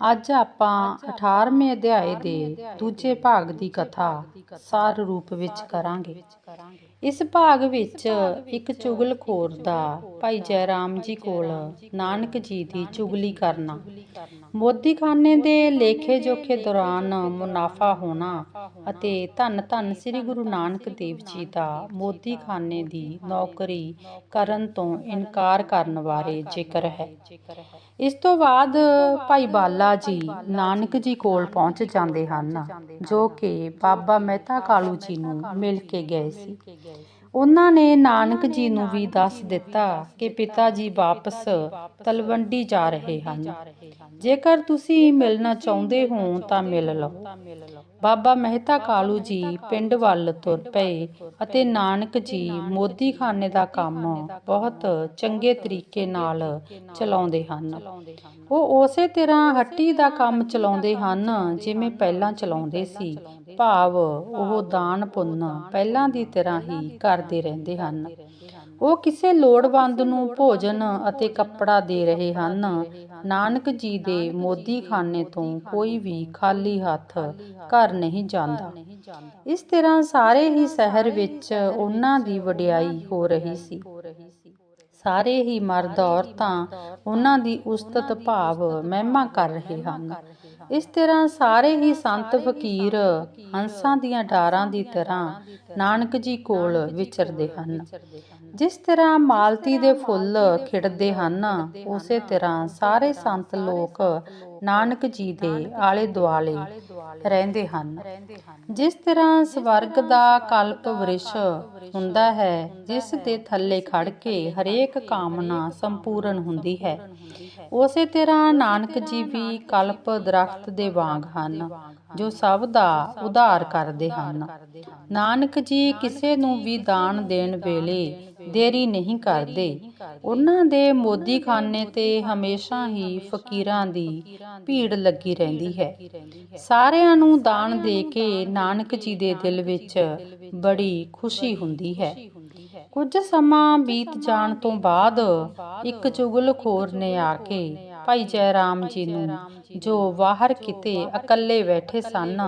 ਅੱਜ ਆਪਾਂ 18ਵੇਂ ਅਧਿਆਏ ਦੇ ਦੂਜੇ ਭਾਗ ਦੀ ਕਥਾ ਸਾਰ ਰੂਪ ਵਿੱਚ ਕਰਾਂਗੇ। ਇਸ ਭਾਗ ਵਿੱਚ ਇੱਕ ਚੁਗਲਖੋਰ ਦਾ ਭਾਈ ਜੈ ਰਾਮ ਜੀ ਕੋਲ ਨਾਨਕ ਜੀ ਦੀ ਚੁਗਲੀ ਕਰਨਾ। ਮੋਦੀਖਾਨੇ ਦੇ ਲੇਖੇ ਜੋਖੇ ਦੌਰਾਨ ਮੁਨਾਫਾ ਹੋਣਾ ਅਤੇ ਧੰਨ ਧੰਨ ਸ੍ਰੀ ਗੁਰੂ ਨਾਨਕ ਦੇਵ ਜੀ ਦਾ ਮੋਦੀਖਾਨੇ ਦੀ ਨੌਕਰੀ ਕਰਨ ਤੋਂ ਇਨਕਾਰ ਕਰਨ ਬਾਰੇ ਜ਼ਿਕਰ ਹੈ। ਇਸ ਤੋਂ ਬਾਅਦ ਭਾਈ ਬਾਲਾ ਜੀ ਨਾਨਕ ਜੀ ਕੋਲ ਪਹੁੰਚ ਜਾਂਦੇ ਹਨ, ਜੋ ਕਿ ਬਾਬਾ ਮਹਿਤਾ ਕਾਲੂ ਜੀ ਨੂੰ ਮਿਲ ਕੇ ਗਏ ਸੀ। ਉਹਨਾਂ ਨੇ ਨਾਨਕ ਜੀ ਨੂੰ ਵੀ ਦੱਸ ਦਿੱਤਾ ਕਿ ਪਿਤਾ ਜੀ ਵਾਪਸ ਤਲਵੰਡੀ ਜਾ ਰਹੇ ਹਨ। ਜੇਕਰ ਤੁਸੀਂ ਮਿਲਣਾ ਚਾਹੁੰਦੇ ਹੋ ਤਾਂ ਮਿਲ ਲਓ। ਬਾਬਾ ਮਹਿਤਾ ਕਾਲੂ ਜੀ ਪਿੰਡ ਵੱਲ ਤੁਰ ਪਏ ਅਤੇ ਨਾਨਕ ਜੀ ਮੋਦੀਖਾਨੇ ਦਾ ਕੰਮ ਬਹੁਤ ਚੰਗੇ ਤਰੀਕੇ ਨਾਲ ਚਲਾਉਂਦੇ ਹਨ। ਉਹ ਉਸੇ ਤਰ੍ਹਾਂ ਹੱਟੀ ਦਾ ਕੰਮ ਚਲਾਉਂਦੇ ਹਨ ਜਿਵੇਂ ਪਹਿਲਾਂ ਚਲਾਉਂਦੇ ਸੀ। ਭਾਵ ਉਹ ਦਾਨ ਪੁੰਨ ਪਹਿਲਾਂ ਦੀ ਤਰ੍ਹਾਂ ਹੀ ਕਰਦੇ ਰਹਿੰਦੇ ਹਨ। ਉਹ ਕਿਸੇ ਲੋੜਵੰਦ ਨੂੰ ਭੋਜਨ ਅਤੇ ਕੱਪੜਾ ਦੇ ਰਹੇ ਹਨ। ਨਾਨਕ ਜੀ ਦੇ ਮੋਦੀਖਾਨੇ ਤੋਂ ਕੋਈ ਵੀ ਖਾਲੀ ਹੱਥ ਘਰ ਨਹੀਂ ਜਾਂਦਾ। ਇਸ ਤਰ੍ਹਾਂ ਸਾਰੇ ਹੀ ਸ਼ਹਿਰ ਵਿੱਚ ਉਹਨਾਂ ਦੀ ਵਡਿਆਈ ਹੋ ਰਹੀ ਸੀ। ਸਾਰੇ ਹੀ ਮਰਦ ਔਰਤਾਂ ਉਹਨਾਂ ਦੀ ਉਸਤਤ ਭਾਵ ਮਹਿਮਾ ਕਰ ਰਹੇ ਹਨ। ਇਸ ਤਰ੍ਹਾਂ ਸਾਰੇ ਹੀ ਸੰਤ ਫਕੀਰ ਹੰਸਾਂ ਦੀਆਂ ਡਾਰਾਂ ਦੀ ਤਰ੍ਹਾਂ ਨਾਨਕ ਜੀ ਕੋਲ ਵਿਚਰਦੇ ਹਨ। ਜਿਸ ਤਰ੍ਹਾਂ ਮਾਲਤੀ ਦੇ ਫੁੱਲ ਖਿੜਦੇ ਹਨ, ਉਸੇ ਤਰ੍ਹਾਂ ਸਾਰੇ ਸੰਤ ਲੋਕ ਨਾਨਕ ਜੀ ਦੇ ਆਲੇ ਦੁਆਲੇ ਰਹਿੰਦੇ ਹਨ। ਜਿਸ ਤਰ੍ਹਾਂ ਸਵਰਗ ਦਾ ਕਲਪ ਵ੍ਰਿਸ਼ ਹੁੰਦਾ ਹੈ, ਜਿਸ ਦੇ ਥੱਲੇ ਖੜ ਕੇ ਹਰੇਕ ਕਾਮਨਾ ਸੰਪੂਰਨ ਹੁੰਦੀ ਹੈ। ਉਸੇ ਤਰ੍ਹਾਂ ਨਾਨਕ ਜੀ ਵੀ ਕਲਪ ਦਰਖਤ ਦੇ ਵਾਂਗ ਹਨ, ਜੋ ਸਭ ਦਾ ਉਧਾਰ ਕਰਦੇ ਹਨ। ਨਾਨਕ ਜੀ ਕਿਸੇ ਨੂੰ ਵੀ ਦਾਨ ਦੇਣ ਵੇਲੇ ਦੇਰੀ ਨਹੀਂ ਕਰਦੇ। ਉਹਨਾਂ ਦੇ ਮੋਦੀਖਾਨੇ ਤੇ ਹਮੇਸ਼ਾ ਹੀ ਫਕੀਰਾਂ ਦੀ ਭੀੜ ਲੱਗੀ ਰਹਿੰਦੀ ਹੈ। ਸਾਰਿਆਂ ਨੂੰ ਦਾਨ ਦੇ ਕੇ ਨਾਨਕ ਜੀ ਦੇ ਦਿਲ ਵਿੱਚ ਬੜੀ ਖੁਸ਼ੀ ਹੁੰਦੀ ਹੈ। ਕੁਝ ਸਮਾਂ ਬੀਤ ਜਾਣ ਤੋਂ ਬਾਅਦ ਇੱਕ ਚੁਗਲਖੋਰ ਨੇ ਆ ਕੇ, ਭਾਈ ਜੈ ਰਾਮ ਜੀ ਨੂੰ ਜੋ ਬਾਹਰ ਕਿਤੇ ਇਕੱਲੇ ਬੈਠੇ ਸਨ,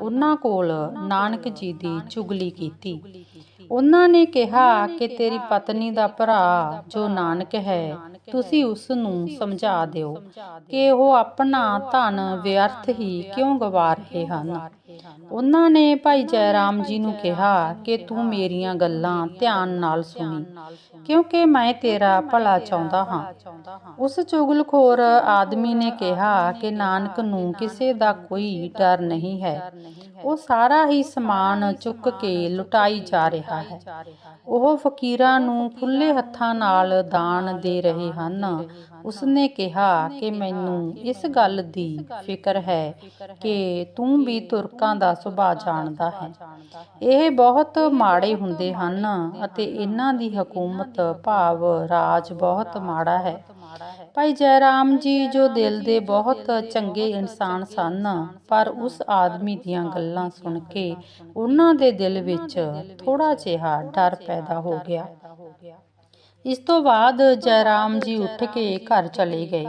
ਉਹਨਾਂ ਕੋਲ ਨਾਨਕ ਜੀ ਦੀ ਚੁਗਲੀ ਕੀਤੀ। ਉਹਨਾਂ ਨੇ ਕਿਹਾ ਕਿ ਤੇਰੀ ਪਤਨੀ ਦਾ ਭਰਾ ਜੋ ਨਾਨਕ ਹੈ, ਤੁਸੀਂ ਉਸ ਨੂੰ ਸਮਝਾ ਦਿਓ ਕਿ ਉਹ ਆਪਣਾ ਧਨ ਵਿਅਰਥ ਹੀ ਕਿਉਂ ਗਵਾ ਰਹੇ ਹਨ? ਉਹਨਾਂ ਨੇ ਭਾਈ ਜੈ ਜੀ ਨੂੰ ਕਿਹਾ ਕਿ ਤੂੰ ਮੇਰੀਆਂ ਗੱਲਾਂ ਧਿਆਨ ਨਾਲ ਸੁਣੀ, ਕਿਉਂਕਿ ਮੈਂ ਤੇਰਾ ਭਲਾ ਚਾਹੁੰਦਾ ਹਾਂ। ਉਸ ਚੁਗਲਖੋਰ ਆਦਮੀ ਨੇ ਕਿਹਾ ਕਿ ਨਾਨਕ ਨੂੰ ਕਿਸੇ ਦਾ ਕੋਈ ਡਰ ਨਹੀਂ ਹੈ। ਉਹ ਸਾਰਾ ਹੀ ਸਮਾਨ ਚੁੱਕ ਕੇ ਲੁਟਾਈ ਜਾ ਰਿਹਾ ਹੈ। ਉਹ ਫਕੀਰਾਂ ਨੂੰ ਖੁੱਲੇ ਹੱਥਾਂ ਨਾਲ ਦਾਨ ਦੇ ਰਹੇ ਹਨ। ਉਸਨੇ ਕਿਹਾ ਕਿ ਮੈਨੂੰ ਇਸ ਗੱਲ ਦੀ ਫਿਕਰ ਹੈ ਕਿ ਤੂੰ ਵੀ ਤੁਰਕਾਂ ਦਾ ਸੁਭਾਅ ਜਾਣਦਾ ਹੈ। ਇਹ ਬਹੁਤ ਮਾੜੇ ਹੁੰਦੇ ਹਨ ਅਤੇ ਇਹਨਾਂ ਦੀ ਹਕੂਮਤ ਭਾਵ ਰਾਜ ਬਹੁਤ ਮਾੜਾ ਹੈ। ਭਾਈ ਜੈ ਰਾਮ ਜੀ ਜੋ ਦਿਲ ਦੇ ਬਹੁਤ ਚੰਗੇ ਇਨਸਾਨ ਸਨ ਪਰ ਉਸ ਆਦਮੀ ਦੀਆਂ ਗੱਲਾਂ ਸੁਣ ਕੇ ਉਹਨਾਂ ਦੇ ਦਿਲ ਵਿੱਚ ਥੋੜਾ ਜਿਹਾ ਡਰ ਪੈਦਾ ਹੋ ਗਿਆ। ਇਸ ਤੋਂ ਬਾਅਦ ਜੈਰਾਮ ਜੀ ਉੱਠ ਕੇ ਘਰ ਚਲੇ ਗਏ।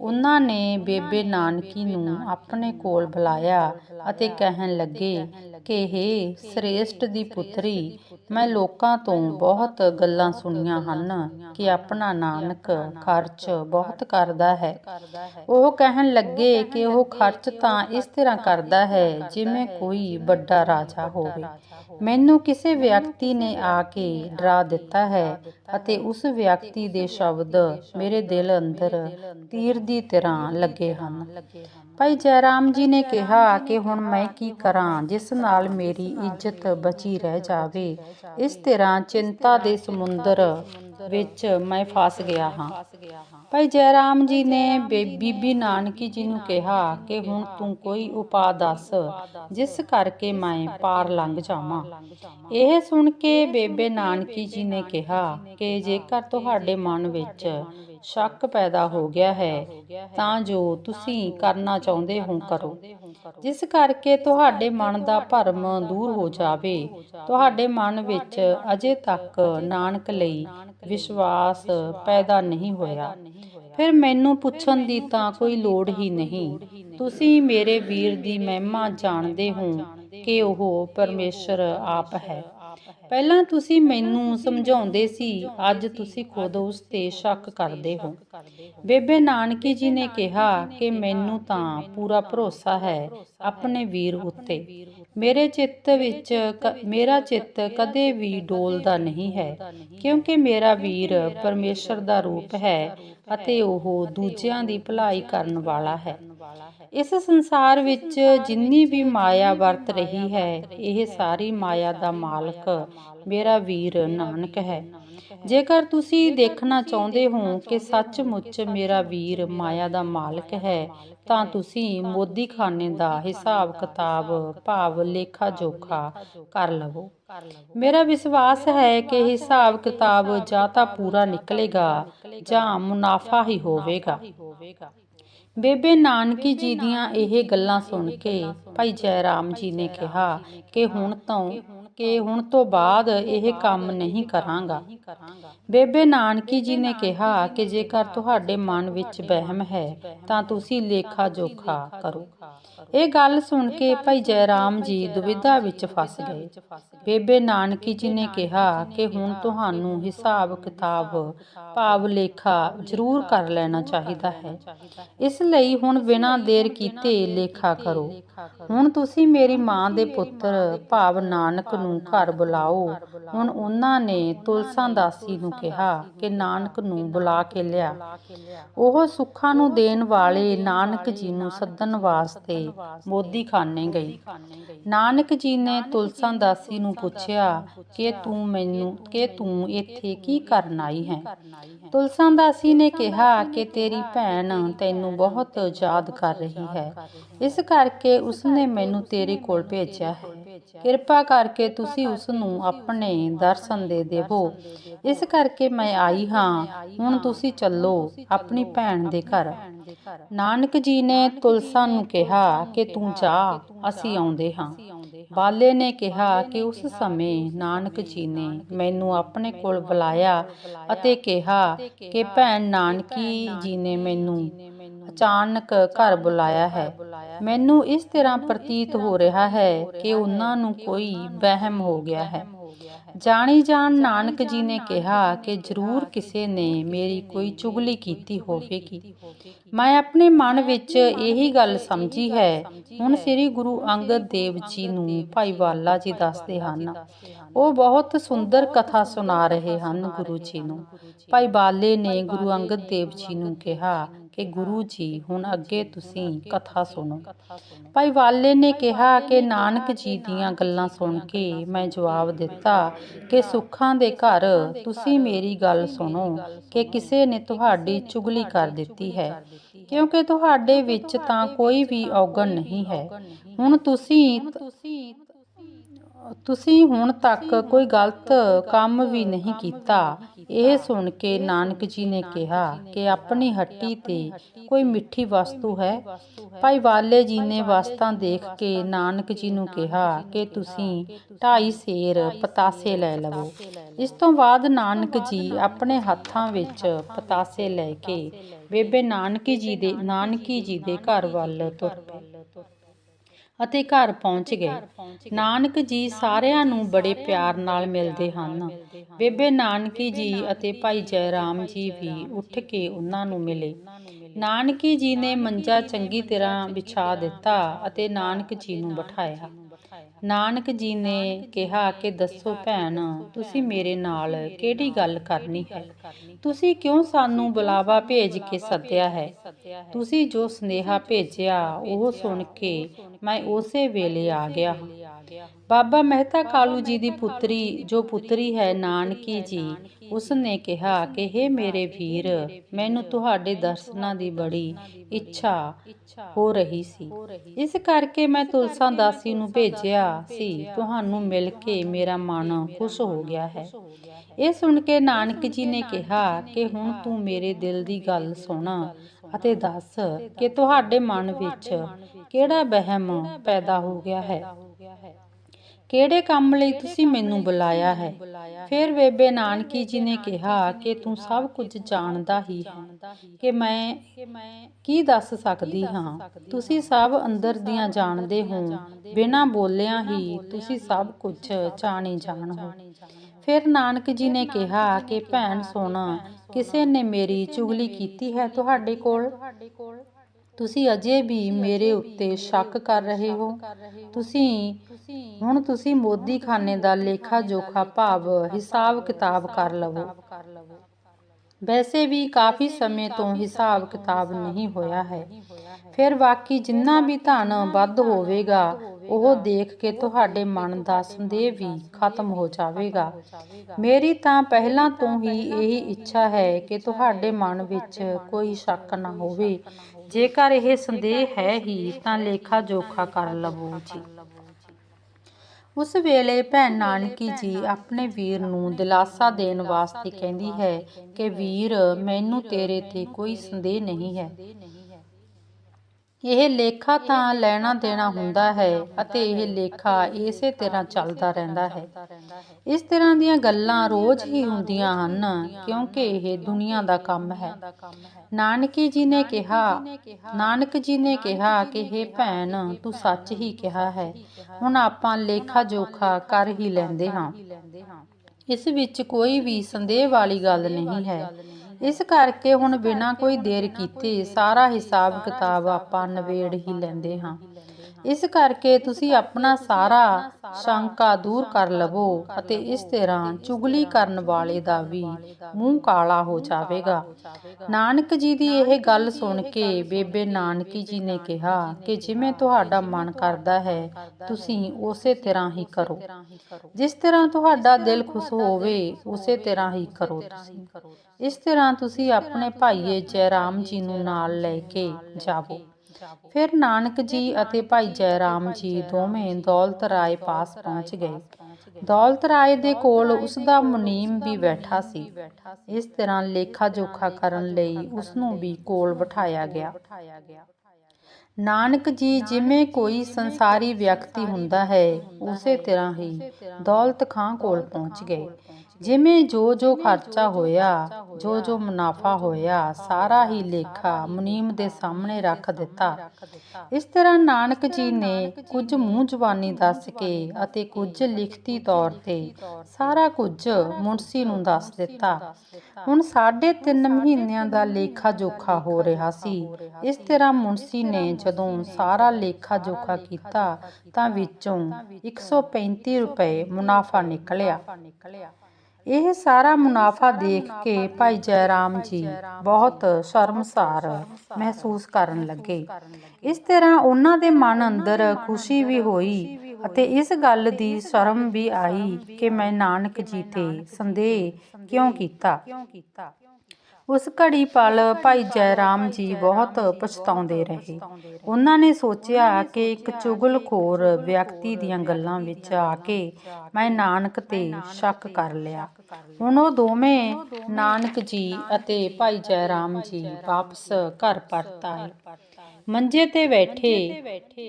ਉਹਨਾਂ ਨੇ ਬੇਬੇ ਨਾਨਕੀ ਨੂੰ ਆਪਣੇ ਕੋਲ ਬੁਲਾਇਆ ਅਤੇ ਕਹਿਣ ਲੱਗੇ ਕਿ हे ਸ੍ਰੇਸ਼ਟ ਦੀ ਪੁੱਤਰੀ, ਮੈਂ ਲੋਕਾਂ ਤੋਂ ਬਹੁਤ ਗੱਲਾਂ ਸੁਣੀਆਂ ਹਨ ਕਿ ਆਪਣਾ ਨਾਨਕ ਖਰਚ ਬਹੁਤ ਕਰਦਾ ਹੈ। ਉਹ ਕਹਿਣ ਲੱਗੇ ਕਿ ਉਹ ਖਰਚ ਤਾਂ ਇਸ ਤਰ੍ਹਾਂ ਕਰਦਾ ਹੈ ਜਿਵੇਂ ਕੋਈ ਵੱਡਾ ਰਾਜਾ ਹੋਵੇ। ਮੈਨੂੰ ਕਿਸੇ ਵਿਅਕਤੀ ਨੇ ਆ ਕੇ ਡਰਾ ਦਿੱਤਾ ਹੈ ਅਤੇ ਉਸ ਵਿਅਕਤੀ ਦੇ ਸ਼ਬਦ ਮੇਰੇ ਦਿਲ ਅੰਦਰ ਤੀਰ ਦੀ ਤਰ੍ਹਾਂ ਲੱਗੇ ਹਨ। ਭਾਈ ਜੈਰਾਮ ਜੀ ਨੇ ਕਿਹਾ ਕਿ ਹੁਣ ਮੈਂ ਕੀ ਕਰਾਂ ਜਿਸ ਨਾਲ ਮੇਰੀ ਇੱਜ਼ਤ ਬਚੀ ਰਹਿ ਜਾਵੇ। ਇਸ ਤਰ੍ਹਾਂ ਚਿੰਤਾ ਦੇ ਸਮੁੰਦਰ ਵਿੱਚ ਮੈਂ ਫਸ ਗਿਆ ਹਾਂ। ਭਾਈ ਜੈਰਾਮ ਜੀ ਨੇ ਬੀਬੀ ਨਾਨਕੀ ਜੀ ਨੂੰ ਕਿਹਾ ਕਿ ਹੁਣ ਤੂੰ ਕੋਈ ਉਪਾਅ ਦੱਸ, ਜਿਸ ਕਰਕੇ ਮੈਂ ਪਾਰ ਲੰਘ ਜਾਵਾਂ। ਇਹ ਸੁਣ ਕੇ ਬੇਬੇ ਨਾਨਕੀ ਜੀ ਨੇ ਕਿਹਾ ਕਿ ਜੇਕਰ ਤੁਹਾਡੇ ਮਨ ਵਿੱਚ ਸ਼ੱਕ ਪੈਦਾ ਹੋ ਗਿਆ ਹੈ, ਤਾਂ ਜੋ ਤੁਸੀਂ ਕਰਨਾ ਚਾਹੁੰਦੇ ਹੋ ਕਰੋ। ਜਿਸ ਕਰਕੇ ਤੁਹਾਡੇ ਮਨ ਦਾ ਭਰਮ ਦੂਰ ਹੋ ਜਾਵੇ, ਤੁਹਾਡੇ ਮਨ ਵਿੱਚ ਅਜੇ ਤੱਕ ਨਾਨਕ ਲਈ ਵਿਸ਼ਵਾਸ ਪੈਦਾ ਨਹੀਂ ਹੋਇਆ। ਫਿਰ ਮੈਨੂੰ ਪੁੱਛਣ ਦੀ ਤਾਂ ਕੋਈ ਲੋੜ ਹੀ ਨਹੀਂ। ਤੁਸੀਂ ਮੇਰੇ ਵੀਰ ਦੀ ਮਹਿਮਾ ਜਾਣਦੇ ਹੋ ਕਿ ਉਹ ਪਰਮੇਸ਼ਰ ਆਪ ਹੈ। ਪਹਿਲਾਂ ਤੁਸੀਂ ਮੈਨੂੰ ਸਮਝਾਉਂਦੇ ਸੀ ਅੱਜ ਤੁਸੀਂ ਖੁਦ ਉਸ ਤੇ ਸ਼ੱਕ ਕਰਦੇ ਹੋ। ਬੇਬੇ ਨਾਨਕੀ ਜੀ ਨੇ ਕਿਹਾ ਕਿ ਮੈਨੂੰ ਤਾਂ ਪੂਰਾ ਭਰੋਸਾ ਹੈ ਆਪਣੇ ਵੀਰ ਉੱਤੇ। ਮੇਰੇ ਚਿੱਤ ਵਿੱਚ ਕ- ਮੇਰਾ ਚਿੱਤ ਕਦੇ ਵੀ ਡੋਲਦਾ ਨਹੀਂ ਹੈ, ਕਿਉਂਕਿ ਮੇਰਾ ਵੀਰ ਪਰਮੇਸ਼ਰ ਦਾ ਰੂਪ ਹੈ ਅਤੇ ਉਹ ਦੂਜਿਆਂ ਦੀ ਭਲਾਈ ਕਰਨ ਵਾਲਾ ਹੈ। ਇਸ ਸੰਸਾਰ ਵਿੱਚ ਜਿੰਨੀ ਵੀ ਮਾਇਆ ਵਰਤ ਰਹੀ ਹੈ, ਇਹ ਸਾਰੀ ਮਾਇਆ ਦਾ ਮਾਲਕ ਮੇਰਾ ਵੀਰ ਨਾਨਕ ਹੈ। ਜੇਕਰ ਤੁਸੀਂ ਦੇਖਣਾ ਚਾਹੁੰਦੇ ਹੋ ਕਿ ਸੱਚਮੁੱਚ ਮੇਰਾ ਵੀਰ ਮਾਇਆ ਦਾ ਮਾਲਕ ਹੈ, ਤਾਂ ਤੁਸੀਂ ਮੋਦੀਖਾਨੇ ਦਾ ਹਿਸਾਬ ਕਿਤਾਬ, ਭਾਵ ਲੇਖਾ ਜੋਖਾ ਕਰ ਲਵੋ। ਮੇਰਾ ਵਿਸ਼ਵਾਸ ਹੈ ਕਿ ਹਿਸਾਬ ਕਿਤਾਬ ਜਾਂ ਤਾਂ ਪੂਰਾ ਨਿਕਲੇਗਾ ਜਾਂ ਮੁਨਾਫਾ ਹੀ ਹੋਵੇਗਾ। ਬੇਬੇ ਨਾਨਕੀ ਜੀ ਦੀਆਂ ਇਹ ਗੱਲਾਂ ਸੁਣ ਕੇ ਭਾਈ ਜੈ ਰਾਮ ਜੀ ਨੇ ਕਿਹਾ ਕਿ ਹੁਣ ਤੋਂ ਕਿ ਹੁਣ ਤੋਂ ਬਾਅਦ ਇਹ ਕੰਮ ਨਹੀਂ ਕਰਾਂਗਾ। ਬੇਬੇ ਨਾਨਕੀ ਜੀ ਨੇ ਕਿਹਾ ਕਿ ਜੇਕਰ ਤੁਹਾਡੇ ਮਨ ਵਿੱਚ ਵਹਿਮ ਹੈ, ਤਾਂ ਤੁਸੀਂ ਲੇਖਾ ਜੋਖਾ ਕਰੋ। ਇਹ ਗੱਲ ਸੁਣ ਕੇ ਭਾਈ ਜੈ ਰਾਮ ਜੀ ਦੁਵਿਧਾ ਵਿੱਚ ਫਸ ਗਏ। ਬੇਬੇ ਨਾਨਕੀ ਜੀ ਨੇ ਕਿਹਾ ਕਿ ਹੁਣ ਤੁਹਾਨੂੰ ਹਿਸਾਬ ਕਿਤਾਬ ਭਾਵ ਲੇਖਾ ਜ਼ਰੂਰ ਕਰ ਲੈਣਾ ਚਾਹੀਦਾ ਹੈ। ਇਸ ਲਈ ਹੁਣ ਬਿਨਾਂ ਦੇਰ ਕੀਤੇ ਲੇਖਾ ਕਰੋ। ਹੁਣ ਤੁਸੀਂ ਮੇਰੀ ਮਾਂ ਦੇ ਪੁੱਤਰ ਭਾਵ ਨਾਨਕ ਨੂੰ ਘਰ ਬੁਲਾਓ। ਹੁਣ ਉਹਨਾਂ ਨੇ ਤੁਲਸਾ ਦਾਸੀ ਨੂੰ ਕਿਹਾ ਕਿ ਨਾਨਕ ਨੂੰ ਬੁਲਾ ਕੇ ਲਿਆ। ਉਹ ਸੁੱਖਾਂ ਨੂੰ ਦੇਣ ਵਾਲੇ ਨਾਨਕ ਜੀ ਨੂੰ ਸੱਦਣ ਵਾਸਤੇ ਮੋਦੀਖਾਨੇ ਗਈ। ਨਾਨਕ ਜੀ ਨੇ ਤੁਲਸਾ ਦਾਸੀ ਨੂੰ ਪੁੱਛਿਆ ਕਿ ਤੂੰ ਮੈਨੂੰ ਕਿ ਤੂੰ ਇੱਥੇ ਕੀ ਕਰਨ ਆਈ ਹੈ? ਤੁਲਸਾ ਦਾਸੀ ਨੇ ਕਿਹਾ ਕਿ ਤੇਰੀ ਭੈਣ ਤੈਨੂੰ ਬਹੁਤ ਯਾਦ ਕਰ ਰਹੀ ਹੈ। ਇਸ ਕਰਕੇ ਉਸਨੇ ਮੈਨੂੰ ਤੇਰੇ ਕੋਲ ਭੇਜਿਆ ਹੈ। ਕਿਰਪਾ ਕਰਕੇ ਤੁਸੀਂ ਉਸ ਨੂੰ ਆਪਣੇ ਦਰਸ਼ਨ ਦੇ ਦੇਵੋ। ਇਸ ਕਰਕੇ ਮੈਂ ਆਈ ਹਾਂ। ਹੁਣ ਤੁਸੀਂ ਚੱਲੋ ਆਪਣੀ ਭੈਣ ਦੇ ਘਰ। ਨਾਨਕ ਜੀ ਨੇ ਤੁਲਸਾ ਨੂੰ ਕਿਹਾ ਕਿ ਤੂੰ ਜਾ ਅਸੀਂ ਆਉਂਦੇ ਹਾਂ। ਬਾਲੇ ਨੇ ਕਿਹਾ ਕਿ ਉਸ ਸਮੇਂ ਨਾਨਕ ਜੀ ਨੇ ਮੈਨੂੰ ਆਪਣੇ ਕੋਲ ਬੁਲਾਇਆ ਅਤੇ ਕਿਹਾ ਕਿ ਭੈਣ ਨਾਨਕੀ ਜੀ ਨੇ ਮੈਨੂੰ ਅਚਾਨਕ ਘਰ ਬੁਲਾਇਆ ਹੈ। ਮੈਨੂੰ ਇਸ ਤਰ੍ਹਾਂ ਪ੍ਰਤੀਤ ਹੋ ਰਿਹਾ ਹੈ ਕਿ ਉਹਨਾਂ ਨੂੰ ਕੋਈ ਵਹਿਮ ਹੋ ਗਿਆ ਹੈ। ਜਾਣੀ ਜਾਣ ਨਾਨਕ ਜੀ ਨੇ ਕਿਹਾ ਕਿ ਜ਼ਰੂਰ ਕਿਸੇ ਨੇ ਮੇਰੀ ਕੋਈ ਚੁਗਲੀ ਕੀਤੀ ਹੋਵੇਗੀ। ਮੈਂ ਆਪਣੇ ਮਨ ਵਿੱਚ ਇਹੀ ਗੱਲ ਸਮਝੀ ਹੈ। ਹੁਣ ਸ੍ਰੀ ਗੁਰੂ ਅੰਗਦ ਦੇਵ ਜੀ ਨੂੰ ਭਾਈ ਵਾਲਾ ਜੀ ਦੱਸਦੇ ਹਨ, ਉਹ ਬਹੁਤ ਸੁੰਦਰ ਕਥਾ ਸੁਣਾ ਰਹੇ ਹਨ ਗੁਰੂ ਜੀ ਨੂੰ। ਭਾਈ ਬਾਲੇ ਨੇ ਗੁਰੂ ਅੰਗਦ ਦੇਵ ਜੀ ਨੂੰ ਕਿਹਾ ਕਿ ਗੁਰੂ ਜੀ, ਹੁਣ ਅੱਗੇ ਤੁਸੀਂ ਕਥਾ ਸੁਣੋ। ਭਾਈ ਵਾਲੇ ਨੇ ਕਿਹਾ ਕਿ ਨਾਨਕ ਜੀ ਦੀਆਂ ਗੱਲਾਂ ਸੁਣ ਕੇ ਮੈਂ ਜਵਾਬ ਦਿੱਤਾ ਕਿ ਸੁੱਖਾਂ ਦੇ ਘਰ ਤੁਸੀਂ ਮੇਰੀ ਗੱਲ ਸੁਣੋ ਕਿ ਕਿਸੇ ਨੇ ਤੁਹਾਡੀ ਚੁਗਲੀ ਕਰ ਦਿੱਤੀ ਹੈ। ਕਿਉਂਕਿ ਤੁਹਾਡੇ ਵਿੱਚ ਤਾਂ ਕੋਈ ਵੀ ਔਗਣ ਨਹੀਂ ਹੈ। ਹੁਣ ਤੁਸੀਂ ਤੁਸੀਂ ਹੁਣ ਤੱਕ ਕੋਈ ਗਲਤ ਕੰਮ ਵੀ ਨਹੀਂ ਕੀਤਾ। ਇਹ ਸੁਣ ਕੇ ਨਾਨਕ ਜੀ ਨੇ ਕਿਹਾ ਕਿ ਆਪਣੀ ਹੱਟੀ ਤੇ ਕੋਈ ਮਿੱਠੀ ਵਸਤੂ ਹੈ। ਭਾਈ ਵਾਲੇ ਜੀ ਨੇ ਵਸਤਾਂ ਦੇਖ ਕੇ ਨਾਨਕ ਜੀ ਨੂੰ ਕਿਹਾ ਕਿ ਤੁਸੀਂ ਢਾਈ ਸੇਰ ਪਤਾਸੇ ਲੈ ਲਵੋ। ਇਸ ਤੋਂ ਬਾਅਦ ਨਾਨਕ ਜੀ ਆਪਣੇ ਹੱਥਾਂ ਵਿੱਚ ਪਤਾਸੇ ਲੈ ਕੇ ਬੇਬੇ ਨਾਨਕੀ ਜੀ ਦੇ ਨਾਨਕੀ ਜੀ ਦੇ ਘਰ ਵੱਲ ਤੁਰ ਪਏ। ਅਤੇ ਘਰ ਪਹੁੰਚ ਗਏ। ਨਾਨਕ ਜੀ ਸਾਰਿਆਂ ਨੂੰ ਬੜੇ ਪਿਆਰ ਨਾਲ ਮਿਲਦੇ ਹਨ। ਬੇਬੇ ਨਾਨਕੀ ਜੀ ਅਤੇ ਭਾਈ ਜੈ ਰਾਮ ਜੀ ਵੀ ਉੱਠ ਕੇ ਉਹਨਾਂ ਨੂੰ ਮਿਲੇ। ਨਾਨਕੀ ਜੀ ਨੇ ਮੰਜਾ ਚੰਗੀ ਤਰ੍ਹਾਂ ਵਿਛਾ ਦਿੱਤਾ ਅਤੇ ਨਾਨਕ ਜੀ ਨੂੰ ਬਿਠਾਇਆ। ਨਾਨਕ ਜੀ ਨੇ ਕਿਹਾ ਕਿ ਦੱਸੋ ਭੈਣ, ਤੁਸੀਂ ਮੇਰੇ ਨਾਲ ਕਿਹੜੀ ਗੱਲ ਕਰਨੀ ਹੈ? ਤੁਸੀਂ ਕਿਉਂ ਸਾਨੂੰ ਬੁਲਾਵਾ ਭੇਜ ਕੇ ਸੱਦਿਆ ਹੈ? ਤੁਸੀਂ ਜੋ ਸਨੇਹਾ ਭੇਜਿਆ, ਉਹ ਸੁਣ ਕੇ ਮੈਂ ਉਸੇ ਵੇਲੇ ਆ ਗਿਆ। ਬਾਬਾ ਮਹਿਤਾ ਕਾਲੂ ਜੀ ਦੀ ਪੁੱਤਰੀ, ਜੋ ਪੁੱਤਰੀ ਹੈ ਨਾਨਕੀ ਜੀ ਉਸਨੇ ਕਿਹਾ ਕਿ हे ਮੇਰੇ ਵੀਰ, ਮੈਨੂੰ ਤੁਹਾਡੇ ਦਰਸ਼ਨਾਂ ਦੀ ਬੜੀ ਇੱਛਾ ਹੋ ਰਹੀ ਸੀ। ਇਸ ਕਰਕੇ ਮੈਂ ਤੁਲਸਾ ਦਾਸੀ ਨੂੰ ਭੇਜਿਆ ਸੀ। ਤੁਹਾਨੂੰ ਮਿਲ ਕੇ ਮੇਰਾ ਮਨ ਖੁਸ਼ ਹੋ ਗਿਆ ਹੈ। ਇਹ ਸੁਣ ਕੇ ਨਾਨਕ ਜੀ ਨੇ ਕਿਹਾ ਕਿ, ਹੁਣ ਤੂੰ ਮੇਰੇ ਦਿਲ ਦੀ ਗੱਲ ਸੁਣ ਅਤੇ ਦੱਸ ਕਿ ਤੁਹਾਡੇ ਮਨ ਵਿੱਚ ਕਿਹੜਾ ਵਹਿਮ ਪੈਦਾ ਹੋ ਗਿਆ ਹੈ? ਕਿਹੜੇ ਕੰਮ ਲਈ ਤੁਸੀਂ ਮੈਨੂੰ ਬੁਲਾਇਆ ਹੈ? ਫਿਰ ਬੇਬੇ ਨਾਨਕੀ ਜੀ ਨੇ ਕਿਹਾ ਕਿ ਤੂੰ ਸਭ ਕੁਝ ਜਾਣਦਾ ਹੀ ਹੈ, ਕਿ ਮੈਂ ਕੀ ਦੱਸ ਸਕਦੀ ਹਾਂ? ਤੁਸੀਂ ਸਭ ਅੰਦਰ ਦੀਆਂ ਜਾਣਦੇ ਹੋ, ਬਿਨਾਂ ਬੋਲਿਆਂ ਹੀ ਤੁਸੀਂ ਸਭ ਕੁਝ ਜਾਣੀ ਜਾਣ ਹੋ। ਫਿਰ ਨਾਨਕ ਜੀ ਨੇ ਕਿਹਾ ਕਿ, ਭੈਣ ਸੋਨਾ ਕਿਸੇ ਨੇ ਮੇਰੀ ਚੁਗਲੀ ਕੀਤੀ ਹੈ ਤੁਹਾਡੇ ਕੋਲ? ਤੁਸੀਂ ਅਜੇ ਵੀ ਮੇਰੇ ਉੱਤੇ ਸ਼ੱਕ ਕਰ ਰਹੇ ਹੋ। ਤੁਸੀਂ, ਹੁਣ ਤੁਸੀਂ ਮੋਦੀ ਖਾਨੇ ਦਾ ਲੇਖਾ ਜੋਖਾ ਭਾਵ ਹਿਸਾਬ ਕਿਤਾਬ ਕਰ ਲਵੋ। ਵੈਸੇ ਵੀ ਕਾਫੀ ਸਮੇਂ ਤੋਂ ਹਿਸਾਬ ਕਿਤਾਬ ਨਹੀਂ ਹੋਇਆ ਹੈ। ਫਿਰ ਬਾਕੀ ਜਿੰਨਾ ਵੀ ਧਨ ਵੱਧ ਹੋਵੇਗਾ, ਉਹ ਦੇਖ ਕੇ ਤੁਹਾਡੇ ਮਨ ਦਾ ਸੰਦੇਹ ਵੀ ਖਤਮ ਹੋ ਜਾਵੇਗਾ। ਮੇਰੀ ਤਾਂ ਪਹਿਲਾਂ ਤੋਂ ਹੀ ਇਹੀ ਇੱਛਾ ਹੈ ਕਿ ਤੁਹਾਡੇ ਮਨ ਵਿੱਚ ਕੋਈ ਸ਼ੱਕ ਨਾ ਹੋਵੇ ਜੇਕਰ ਇਹ ਸੰਦੇਹ ਹੈ ਹੀ, ਤਾਂ ਲੇਖਾ ਜੋਖਾ ਕਰ ਲਵੋ ਜੀ। ਉਸ ਵੇਲੇ ਭੈਣ ਨਾਨਕੀ ਜੀ ਆਪਣੇ ਵੀਰ ਨੂੰ ਦਿਲਾਸਾ ਦੇਣ ਵਾਸਤੇ ਕਹਿੰਦੀ ਹੈ ਕਿ, ਵੀਰ, ਮੈਨੂੰ ਤੇਰੇ ਤੇ ਕੋਈ ਸੰਦੇਹ ਨਹੀਂ ਹੈ। ਇਹ ਲੇਖਾ ਤਾਂ ਲੈਣਾ ਦੇਣਾ ਹੁੰਦਾ ਹੈ ਅਤੇ ਇਹ ਲੇਖਾ ਇਸੇ ਤਰ੍ਹਾਂ ਚੱਲਦਾ ਰਹਿੰਦਾ ਹੈ। ਇਸ ਤਰ੍ਹਾਂ ਦੀਆਂ ਗੱਲਾਂ ਰੋਜ਼ ਹੀ ਹੁੰਦੀਆਂ ਹਨ, ਕਿਉਂਕਿ ਇਹ ਦੁਨੀਆ ਦਾ ਕੰਮ ਹੈ। ਨਾਨਕੀ ਜੀ ਨੇ ਕਿਹਾ, ਨਾਨਕ ਜੀ ਨੇ ਕਿਹਾ ਕਿ ਇਹ ਭੈਣ, ਤੂੰ ਸੱਚ ਹੀ ਕਿਹਾ ਹੈ। ਹੁਣ ਆਪਾਂ ਲੇਖਾ ਜੋਖਾ ਕਰ ਹੀ ਲੈਂਦੇ ਹਾਂ। ਇਸ ਵਿੱਚ ਕੋਈ ਵੀ ਸੰਦੇਹ ਵਾਲੀ ਗੱਲ ਨਹੀਂ ਹੈ। ਇਸ ਕਰਕੇ ਹੁਣ ਬਿਨਾਂ ਕੋਈ ਦੇਰ ਕੀਤੇ ਸਾਰਾ ਹਿਸਾਬ ਕਿਤਾਬ ਆਪਾਂ ਨਵੇੜ ਹੀ ਲੈਂਦੇ ਹਾਂ। ਇਸ ਕਰਕੇ ਤੁਸੀਂ ਆਪਣਾ ਸਾਰਾ ਸ਼ੰਕਾ ਦੂਰ ਕਰ ਲਵੋ ਅਤੇ ਇਸ ਤਰ੍ਹਾਂ ਚੁਗਲੀ ਕਰਨ ਵਾਲੇ ਦਾ ਵੀ ਮੂੰਹ ਕਾਲਾ ਹੋ ਜਾਵੇਗਾ। ਨਾਨਕ ਜੀ ਦੀ ਇਹ ਗੱਲ ਸੁਣ ਕੇ ਬੇਬੇ ਨਾਨਕੀ ਜੀ ਨੇ ਕਿਹਾ ਕਿ ਜਿਵੇਂ ਤੁਹਾਡਾ ਮਨ ਕਰਦਾ ਹੈ, ਤੁਸੀਂ ਉਸੇ ਤਰ੍ਹਾਂ ਹੀ ਕਰੋ। ਜਿਸ ਤਰ੍ਹਾਂ ਤੁਹਾਡਾ ਦਿਲ ਖੁਸ਼ ਹੋਵੇ, ਉਸੇ ਤਰ੍ਹਾਂ ਹੀ ਕਰੋ ਤੁਸੀਂ। ਇਸ ਤਰ੍ਹਾਂ ਤੁਸੀਂ ਆਪਣੇ ਭਾਈਏ ਜੈਰਾਮ ਜੀ ਨੂੰ ਨਾਲ ਲੈ ਕੇ ਜਾਵੋ। ਫਿਰ ਨਾਨਕ ਜੀ ਅਤੇ ਭਾਈ ਜੈਰਾਮ ਜੀ ਦੋਵੇਂ ਦੌਲਤ ਰਾਏ ਪਾਸ ਪਹੁੰਚ ਗਏ। ਦੌਲਤ ਰਾਏ ਦੇ ਕੋਲ ਉਸ ਦਾ ਮੁਨੀਮ ਵੀ ਬੈਠਾ ਸੀ। ਇਸ ਤਰ੍ਹਾਂ ਲੇਖਾ ਜੋਖਾ ਕਰਨ ਲਈ ਉਸ ਨੂੰ ਵੀ ਕੋਲ ਬਿਠਾਇਆ ਗਿਆ। ਨਾਨਕ ਜੀ ਜਿਵੇਂ ਕੋਈ ਸੰਸਾਰੀ ਵਿਅਕਤੀ ਹੁੰਦਾ ਹੈ ਉਸੇ ਤਰ੍ਹਾਂ ਹੀ ਦੌਲਤ ਖਾਂ ਕੋਲ ਪਹੁੰਚ ਗਏ। ਜਿਵੇਂ ਜੋ ਜੋ ਖਰਚਾ ਹੋਇਆ, ਜੋ ਜੋ ਮੁਨਾਫਾ ਹੋਇਆ, ਸਾਰਾ ਹੀ ਲੇਖਾ ਮੁਨੀਮ ਦੇ ਸਾਹਮਣੇ ਰੱਖ ਦਿੱਤਾ। ਇਸ ਤਰ੍ਹਾਂ ਨਾਨਕ ਜੀ ਨੇ ਕੁਝ ਮੂੰਹ ਜ਼ਬਾਨੀ ਦੱਸ ਕੇ ਅਤੇ ਕੁਝ ਲਿਖਤੀ ਤੌਰ ਤੇ ਸਾਰਾ ਕੁਝ ਮੁਨਸੀ ਨੂੰ ਦੱਸ ਦਿੱਤਾ। ਹੁਣ ਸਾਢੇ 3 ਮਹੀਨਿਆਂ ਦਾ ਲੇਖਾ ਜੋਖਾ ਹੋ ਰਿਹਾ ਸੀ। ਇਸ ਤਰ੍ਹਾਂ ਮੁਨਸੀ ਨੇ ਜਦੋਂ ਸਾਰਾ ਲੇਖਾ ਜੋਖਾ ਕੀਤਾ ਤਾਂ ਵਿੱਚੋਂ 135 ਰੁਪਏ ਮੁਨਾਫਾ ਨਿਕਲਿਆ। ਇਹ ਸਾਰਾ ਮੁਨਾਫਾ ਦੇਖ ਕੇ ਭਾਈ ਜੈਰਾਮ ਜੀ ਬਹੁਤ ਸ਼ਰਮਸਾਰ ਮਹਿਸੂਸ ਕਰਨ ਲੱਗੇ। ਇਸ ਤਰ੍ਹਾਂ ਉਹਨਾਂ ਦੇ ਮਨ ਅੰਦਰ ਖੁਸ਼ੀ ਵੀ ਹੋਈ ਅਤੇ ਇਸ ਗੱਲ ਦੀ ਸ਼ਰਮ ਵੀ ਆਈ ਕਿ ਮੈਂ ਨਾਨਕ ਜੀ ਤੇ ਸੰਦੇਹ ਕਿਉਂ ਕੀਤਾ? ਉਸ ਘੜੀ ਪਲ ਭਾਈ ਜੈਰਾਮ ਜੀ ਬਹੁਤ ਪਛਤਾਉਂਦੇ ਰਹੇ। ਉਹਨਾਂ ਨੇ ਸੋਚਿਆ ਕਿ ਇੱਕ ਚੁਗਲਖੋਰ ਵਿਅਕਤੀ ਦੀਆਂ ਗੱਲਾਂ ਵਿੱਚ ਆ ਕੇ ਮੈਂ ਨਾਨਕ ਤੇ ਸ਼ੱਕ ਕਰ ਲਿਆ। ਹੁਣ ਉਹ ਦੋਵੇਂ ਨਾਨਕ ਜੀ ਅਤੇ ਭਾਈ ਜੈ ਰਾਮ ਜੀ ਵਾਪਸ ਘਰ ਪਰਤ ਆਏ। ਮੰਜੇ ਤੇ ਬੈਠੇ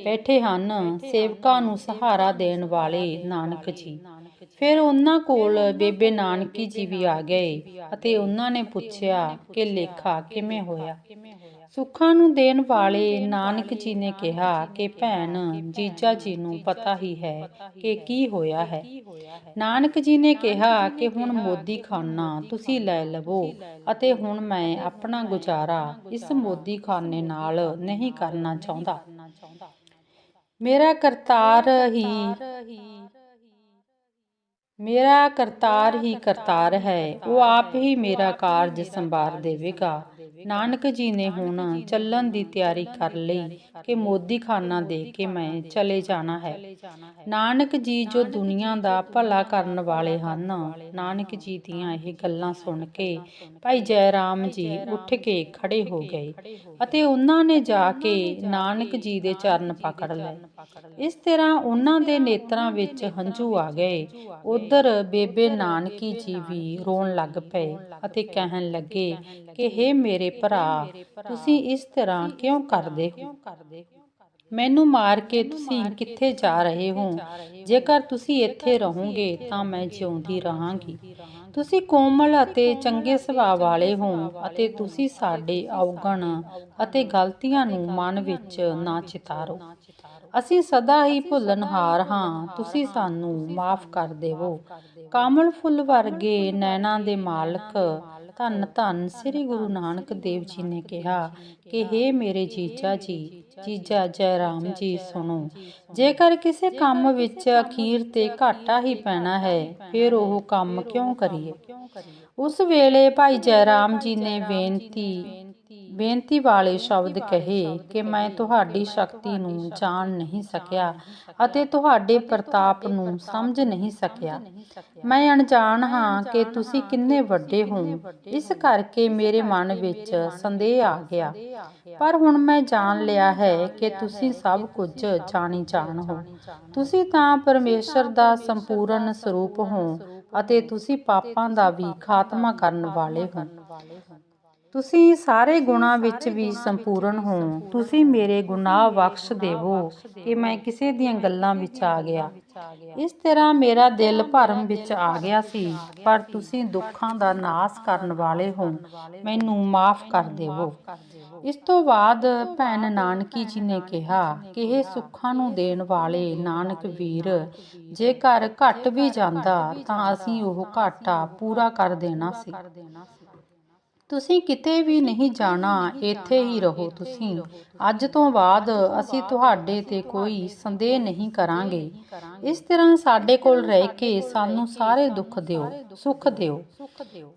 ਬੈਠੇ ਹਨ ਸੇਵਕਾਂ ਨੂੰ ਸਹਾਰਾ ਦੇਣ ਵਾਲੇ ਨਾਨਕ ਜੀ। ਫਿਰ ਉਹਨਾਂ ਕੋਲ ਬੇਬੇ ਨਾਨਕੀ ਜੀ ਵੀ ਆ ਗਏ ਅਤੇ ਉਹਨਾਂ ਨੇ ਪੁੱਛਿਆ ਕਿ ਲੇਖਾ ਕਿਵੇਂ ਹੋਇਆ? ਸੁੱਖਾਂ ਨੂੰ ਦੇਣ ਵਾਲੇ ਨਾਨਕ ਜੀ ਨੇ ਕਿਹਾ ਕਿ ਭੈਣ, ਜੀਜਾ ਜੀ ਨੂੰ ਪਤਾ ਹੀ ਹੈ ਕਿ ਕੀ ਹੋਇਆ ਹੈ। ਨਾਨਕ ਜੀ ਨੇ ਕਿਹਾ ਕਿ ਹੁਣ ਮੋਦੀ ਖਾਨਾ ਤੁਸੀਂ ਲੈ ਲਵੋ ਅਤੇ ਹੁਣ ਮੈਂ ਆਪਣਾ ਗੁਜ਼ਾਰਾ ਇਸ ਮੋਦੀ ਖਾਨੇ ਨਾਲ ਨਹੀਂ ਕਰਨਾ ਚਾਹੁੰਦਾ। ਮੇਰਾ ਕਰਤਾਰ ਹੀ ਮੇਰਾ ਕਰਤਾਰ ਹੀ ਕਰਤਾਰ ਹੈ ਉਹ ਆਪ ਹੀ ਮੇਰਾ ਕਾਰਜ ਸੰਭਾਰ ਦੇਵੇਗਾ। ਨਾਨਕ ਜੀ ਨੇ ਹੁਣ ਚੱਲਣ ਦੀ ਤਿਆਰੀ ਕਰ ਲਈ ਕਿ ਮੋਦੀ ਖਾਨਾ ਦੇ ਕੇ ਮੈਂ ਚਲੇ ਜਾਣਾ ਹੈ। ਨਾਨਕ ਜੀ ਜੋ ਦੁਨੀਆ ਦਾ ਭਲਾ ਕਰਨ ਵਾਲੇ ਹਨ। ਨਾਨਕ ਜੀ ਦੀਆਂ ਇਹ ਗੱਲਾਂ ਸੁਣ ਕੇ ਭਾਈ ਜੈਰਾਮ ਜੀ ਉੱਠ ਕੇ ਖੜੇ ਹੋ ਗਏ ਅਤੇ ਉਹਨਾਂ ਨੇ ਜਾ ਕੇ ਨਾਨਕ ਜੀ ਦੇ ਚਰਨ ਪਕੜ ਲਏ। ਇਸ ਤਰ੍ਹਾਂ ਉਹਨਾਂ ਦੇ ਨੇਤਰਾਂ ਵਿੱਚ ਹੰਝੂ ਆ ਗਏ। ਉਧਰ ਬੇਬੇ ਨਾਨਕੀ ਜੀ ਵੀ ਰੋਣ ਲੱਗ ਪਏ ਅਤੇ ਕਹਿਣ ਲੱਗੇ ਕਿ हे ਮੇਰੇ ਭਰਾ ਤੁਸੀਂ ਇਸ ਤਰ੍ਹਾਂ ਕਿਉਂ ਕਰਦੇ ਹੋ? ਮੈਨੂੰ ਮਾਰ ਕੇ ਤੁਸੀਂ ਕਿੱਥੇ ਜਾ ਰਹੇ ਹੋ? ਜੇਕਰ ਤੁਸੀਂ ਇੱਥੇ ਰਹੋਗੇ ਤਾਂ ਮੈਂ ਜਿਉਂਦੀ ਰਹਾਂਗੀ। ਤੁਸੀਂ ਕੋਮਲ ਅਤੇ ਚੰਗੇ ਸੁਭਾਅ ਵਾਲੇ ਹੋ ਅਤੇ ਤੁਸੀਂ ਸਾਡੇ ਅਵਗਣ ਅਤੇ ਗਲਤੀਆਂ ਨੂੰ ਮਨ ਵਿੱਚ ਨਾ ਚਿਤਾਰੋ। ਅਸੀਂ ਸਦਾ ਹੀ ਭੁੱਲਣਹਾਰ ਹਾਂ। ਤੁਸੀਂ ਸਾਨੂੰ ਮਾਫ ਕਰ ਦੇਵੋ। ਕਮਲ ਫੁੱਲ ਵਰਗੇ ਨੈਣਾਂ ਦੇ ਮਾਲਕ ਧੰਨ ਧੰਨ ਸ੍ਰੀ ਗੁਰੂ ਨਾਨਕ ਦੇਵ ਜੀ ਨੇ ਕਿਹਾ ਕਿ हे ਮੇਰੇ ਜੀਜਾ ਜੀ, ਜੀਜਾ ਜੈ ਰਾਮ ਜੀ, ਸੁਣੋ। ਜੇਕਰ ਕਿਸੇ ਕੰਮ ਵਿੱਚ ਅਖੀਰ ਤੇ ਘਾਟਾ ਹੀ ਪੈਣਾ ਹੈ, ਫਿਰ ਉਹ ਕੰਮ ਕਿਉਂ ਕਰੀਏ? ਉਸ ਵੇਲੇ ਭਾਈ ਜੈ ਰਾਮ ਜੀ ਨੇ ਬੇਨਤੀ ਬੇਨਤੀ ਵਾਲੇ ਸ਼ਬਦ ਕਹੇ ਕਿ ਮੈਂ ਤੁਹਾਡੀ ਸ਼ਕਤੀ ਨੂੰ ਜਾਣ ਨਹੀਂ ਸਕਿਆ ਅਤੇ ਤੁਹਾਡੇ ਪ੍ਰਤਾਪ ਨੂੰ ਸਮਝ ਨਹੀਂ ਸਕਿਆ। ਮੈਂ ਅਣਜਾਣ ਹਾਂ ਕਿ ਤੁਸੀਂ ਕਿੰਨੇ ਵੱਡੇ ਹੋ। ਇਸ ਕਰਕੇ ਮੇਰੇ ਮਨ ਵਿੱਚ ਸੰਦੇਹ ਆ ਗਿਆ। ਪਰ ਹੁਣ ਮੈਂ ਜਾਣ ਲਿਆ ਹੈ ਕਿ ਤੁਸੀਂ ਸਭ ਕੁਝ ਜਾਣੀ ਜਾਣ ਹੋ। ਤੁਸੀਂ ਤਾਂ ਪਰਮੇਸ਼ਰ ਦਾ ਸੰਪੂਰਨ ਸਰੂਪ ਹੋ ਅਤੇ ਤੁਸੀਂ ਪਾਪਾਂ ਦਾ ਵੀ ਖਾਤਮਾ ਕਰਨ ਵਾਲੇ ਹੋ। ਤੁਸੀਂ ਸਾਰੇ ਗੁਣਾਂ ਵਿੱਚ ਵੀ ਸੰਪੂਰਨ ਹੋ। ਤੁਸੀਂ ਮੇਰੇ ਗੁਨਾਹ ਬਖਸ਼ ਦੇਵੋ ਕਿ ਮੈਂ ਕਿਸੇ ਦੀਆਂ ਗੱਲਾਂ ਵਿੱਚ ਆ ਗਿਆ। ਇਸ ਤਰ੍ਹਾਂ ਮੇਰਾ ਦਿਲ ਭਰਮ ਵਿੱਚ ਆ ਗਿਆ ਸੀ, ਪਰ ਤੁਸੀਂ ਦੁੱਖਾਂ ਦਾ ਨਾਸ ਕਰਨ ਵਾਲੇ ਹੋ। ਮੈਨੂੰ ਮਾਫ ਕਰ ਦੇਵੋ। ਇਸ ਤੋਂ ਬਾਅਦ ਭੈਣ ਨਾਨਕੀ ਜੀ ਨੇ ਕਿਹਾ ਕਿ ਇਹ ਸੁੱਖਾਂ ਨੂੰ ਦੇਣ ਵਾਲੇ ਨਾਨਕ ਵੀਰ, ਜੇਕਰ ਘਟ ਵੀ ਜਾਂਦਾ ਤਾਂ ਅਸੀਂ ਉਹ ਘਾਟਾ ਪੂਰਾ ਕਰ ਦੇਣਾ ਸੀ। ਤੁਸੀਂ ਕਿਤੇ ਵੀ ਨਹੀਂ ਜਾਣਾ, ਇੱਥੇ ਹੀ ਰਹੋ ਤੁਸੀਂ। ਅੱਜ ਤੋਂ ਬਾਅਦ ਅਸੀਂ ਤੁਹਾਡੇ ਤੇ ਕੋਈ ਸੰਦੇਹ ਨਹੀਂ ਕਰਾਂਗੇ। ਇਸ ਤਰ੍ਹਾਂ ਸਾਡੇ ਕੋਲ ਰਹਿ ਕੇ ਸਾਨੂੰ ਸਾਰੇ ਦੁੱਖ ਦਿਓ, ਸੁੱਖ ਦਿਓ।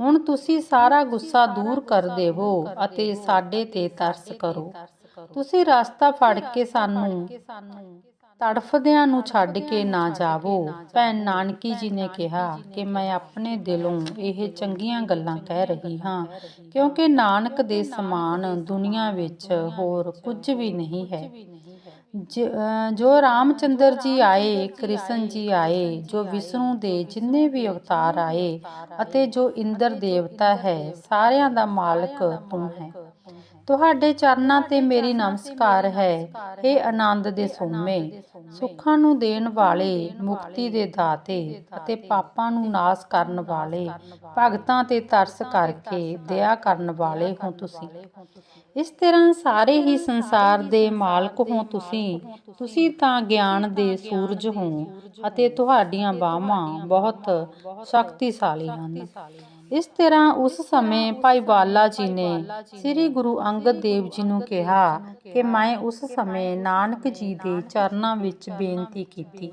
ਹੁਣ ਤੁਸੀਂ ਸਾਰਾ ਗੁੱਸਾ ਦੂਰ ਕਰ ਦੇਵੋ ਅਤੇ ਸਾਡੇ ਤੇ ਤਰਸ ਕਰੋ। ਤੁਸੀਂ ਰਸਤਾ ਫੜ ਕੇ ਸਾਨੂੰ ਤੜਫਦਿਆਂ ਨੂੰ ਛੱਡ ਕੇ ਨਾ ਜਾਵੋ। ਭੈਣ ਨਾਨਕੀ ਜੀ ਨੇ ਕਿਹਾ ਕਿ ਮੈਂ ਆਪਣੇ ਦਿਲੋਂ ਇਹ ਚੰਗੀਆਂ ਗੱਲਾਂ ਕਹਿ ਰਹੀ ਹਾਂ, ਕਿਉਂਕਿ ਨਾਨਕ ਦੇ ਸਮਾਨ ਦੁਨੀਆ ਵਿੱਚ ਹੋਰ ਕੁਝ ਵੀ ਨਹੀਂ ਹੈ। ਜੋ ਰਾਮਚੰਦਰ ਜੀ ਆਏ, ਕ੍ਰਿਸ਼ਨ ਜੀ ਆਏ, ਜੋ ਵਿਸ਼ਨੂੰ ਦੇ ਜਿੰਨੇ ਵੀ ਅਵਤਾਰ ਆਏ ਅਤੇ ਜੋ ਇੰਦਰ ਦੇਵਤਾ ਹੈ, ਸਾਰਿਆਂ ਦਾ ਮਾਲਕ ਤੂੰ ਹੈ। ਤੁਹਾਡੇ ਚਰਨਾਂ ਤੇ ਮੇਰੀ ਨਮਸਕਾਰ ਹੈ ਇਹ ਆਨੰਦ ਦੇ ਸੋਮੇ। ਸੁੱਖਾਂ ਨੂੰ ਦੇਣ ਵਾਲੇ, ਮੁਕਤੀ ਦੇ ਦਾਤੇ ਅਤੇ ਪਾਪਾਂ ਨੂੰ ਨਾਸ ਕਰਨ ਵਾਲੇ, ਭਗਤਾਂ ਤੇ ਤਰਸ ਕਰਕੇ ਦਇਆ ਕਰਨ ਵਾਲੇ ਹੋ ਤੁਸੀਂ। ਇਸ ਤਰ੍ਹਾਂ ਸਾਰੇ ਹੀ ਸੰਸਾਰ ਦੇ ਮਾਲਕ ਹੋ ਤੁਸੀਂ। ਤੁਸੀਂ ਤਾਂ ਗਿਆਨ ਦੇ ਸੂਰਜ ਹੋ ਅਤੇ ਤੁਹਾਡੀਆਂ ਬਾਹਾਂ ਬਹੁਤ ਸ਼ਕਤੀਸ਼ਾਲੀ ਹਨ। ਇਸ ਤਰ੍ਹਾਂ ਉਸ ਸਮੇਂ ਭਾਈ ਬਾਲਾ ਜੀ ਨੇ ਸ੍ਰੀ ਗੁਰੂ ਅੰਗਦ ਦੇਵ ਜੀ ਨੂੰ ਕਿਹਾ ਕਿ ਮੈਂ ਉਸ ਸਮੇਂ ਨਾਨਕ ਜੀ ਦੇ ਚਰਨਾਂ ਵਿੱਚ ਬੇਨਤੀ ਕੀਤੀ।